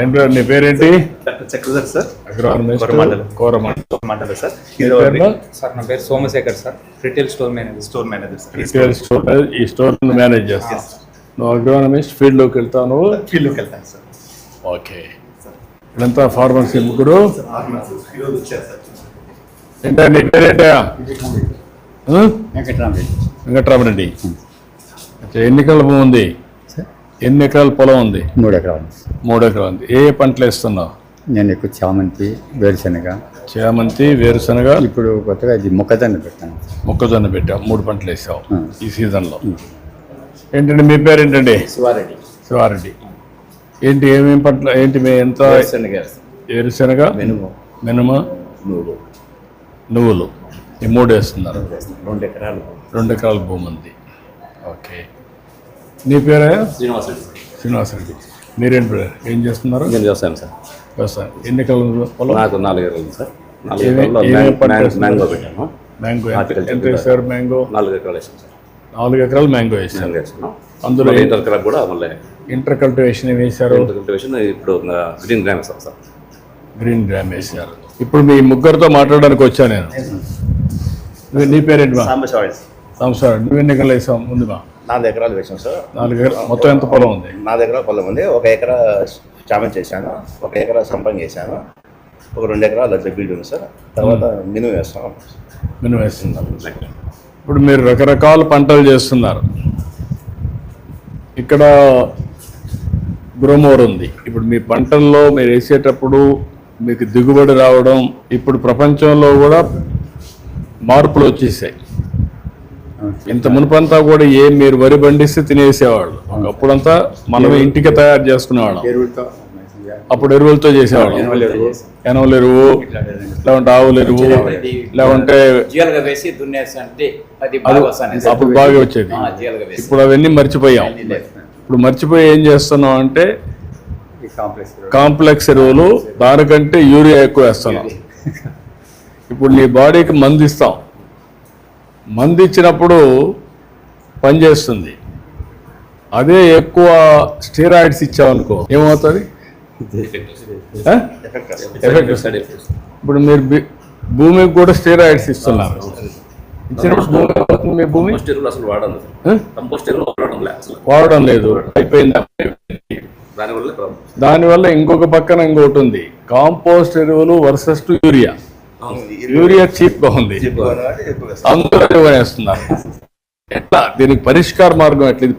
ఏంటి నీ పేరేంటి? చక్రధర్ సార్. కోరమండలం. కోరమండలం. మండల సార్. సార్ నా పేరు Somashekar sir. Retail store manager store manager sir. Retail store ఈ స్టోర్ మేనేజ్ చేస్తాను నువ్వు అగ్రోనమిస్ట్ ఫీల్డ్లోకి వెళ్తాను ఫీల్డ్కి వెళ్తాను సార్. ఓకే. ఇదంతా ఫార్మర్సీ ముగ్గురు. ఈరోజు వచ్చారు సార్ ఏంటా నీ పేరేంటా? ఆ? వెంకటరామరెడ్డి. వెంకట్రామరెడ్డి. అచ్చా, ఎన్ని ఎకరాల భూమి ఉంది ఎన్ని ఎకరాల పొలం ఉంది? మూడు ఎకరాలు మూడు ఎకరాలు ఉంది. ఏ ఏ పంటలు వేస్తున్నావు? నేను ఎక్కువ చామంతి వేరుశనగ. చేమంతి వేరుశనగ. ఇప్పుడు కొత్తగా ఇది మొక్కజొన్న పెట్టాను. మొక్కజొన్న పెట్టావు. మూడు పంటలు వేసావు. ఈ సీజన్లో. ఏంటండి మీ పేరు ఏంటండి శివారెడ్డి. శివారెడ్డి. ఏంటి ఏమేం పంటలు ఏంటి మీ ఎంత? వేరుశనగ. వేరుశనగ మినుము. మినుమ నువ్వు నువ్వులు. ఈ మూడు వేస్తున్నారు. రెండు ఎకరాలు. రెండు ఎకరాల భూమి ఉంది ఓకే. నీ పేరే? శ్రీనివాసరెడ్డి శ్రీనివాసరెడ్డి మీరేంటి బ్రదర్ ఏం చేస్తున్నారు? నేను వ్యవసాయం సార్. వ్యవసాయం. ఎన్ని ఎకరాల పొలం? నాకు నాలుగు ఎకరాలు సార్. నాలుగు ఎకరాల్లో మ్యాంగో- పెట్టాను మ్యాంగో ఎంత-. వేసారు మ్యాంగో? నాలుగు ఎకరాలు వేసాను సార్. నాలుగు ఎకరాలు మ్యాంగో వేసారు మ్యాంగో వేసాను అందులో ఇంటర్ క్రాప్ కూడా మళ్ళీ ఇంటర్ కల్టివేషన్ ఏం వేశారు? ఇంటర్ కల్టివేషన్ ఇప్పుడు గ్రీన్ గ్రామ్ వేస్తాం సార్. గ్రీన్ గ్రామ్ వేశారు. ఇప్పుడు మీ ముగ్గురితో మాట్లాడడానికి వచ్చా నేను? నువ్వు- నీ పేరేంటి మా? సాంబశివాడి సంవత్సరం నువ్వు ఎన్ని ఎకరాలు వేసావు? ముందు మా నాలుగు ఎకరాలు వేసాం సార్ నాలుగు ఎకరాలు మొత్తం ఎంత పొలం ఉంది? నాలుగు ఎకరాల పొలం ఉంది. ఒక ఎకరా చామన్ చేశాను. ఒక ఎకరా సంపంగి వేసాను ఒక రెండు ఎకరాలు బీడు ఉంది సార్ తర్వాత మినుము వేస్తాం. మినిమం వేస్తున్నారు. ఇప్పుడు మీరు రకరకాల పంటలు చేస్తున్నారు. ఇక్కడ గ్రోమోర్ ఉంది. ఇప్పుడు మీ పంటల్లో మీరు వేసేటప్పుడు మీకు దిగుబడి రావడం ఇప్పుడు ప్రపంచంలో కూడా మార్పులు వచ్చేసాయి. ఇంత మునుపంతా కూడా ఏం మీరు వరి పండిస్తే తినేసేవాళ్ళు. అప్పుడంతా మనమే ఇంటికి తయారు చేసుకునేవాళ్ళం. అప్పుడు ఎరువులతో చేసేవాళ్ళం. ఎనవల ఎరువు. లేకుంటే ఆవుల ఎరువు లేకుంటే వస్తాయి అప్పుడు బాగా వచ్చేది. ఇప్పుడు అవన్నీ మర్చిపోయాం. ఇప్పుడు మర్చిపోయి ఏం చేస్తున్నాం అంటే ఈ కాంప్లెక్స్ కాంప్లెక్స్ ఎరువులు దానికంటే యూరియా ఎక్కువ వేస్తున్నాం. ఇప్పుడు నీ బాడీకి మందు ఇస్తాం. మందు ఇచ్చినప్పుడు పనిచేస్తుంది. అదే ఎక్కువ స్టీరాయిడ్స్ ఇచ్చామనుకో ఏమవుతుంది? ఎఫెక్ట్. ఇప్పుడు మీరు భూమికి కూడా స్టీరాయిడ్స్ ఇస్తున్నారు. ఇచ్చినప్పుడు మీ భూమి? అసలు వాడడం లేదు అసలు. వాడడం లేదు. అయిపోయింది? దానివల్ల ఇంకొక పక్కన ఇంకోటి ఉంది. కాంపోస్ట్ ఎరువులు వర్సెస్ టు యూరియా. యూరియా చీప్గా ఉంది అందరూ వేస్తున్నారు ఎట్లా? దీనికి పరిష్కార మార్గం ఎట్లా? ఇది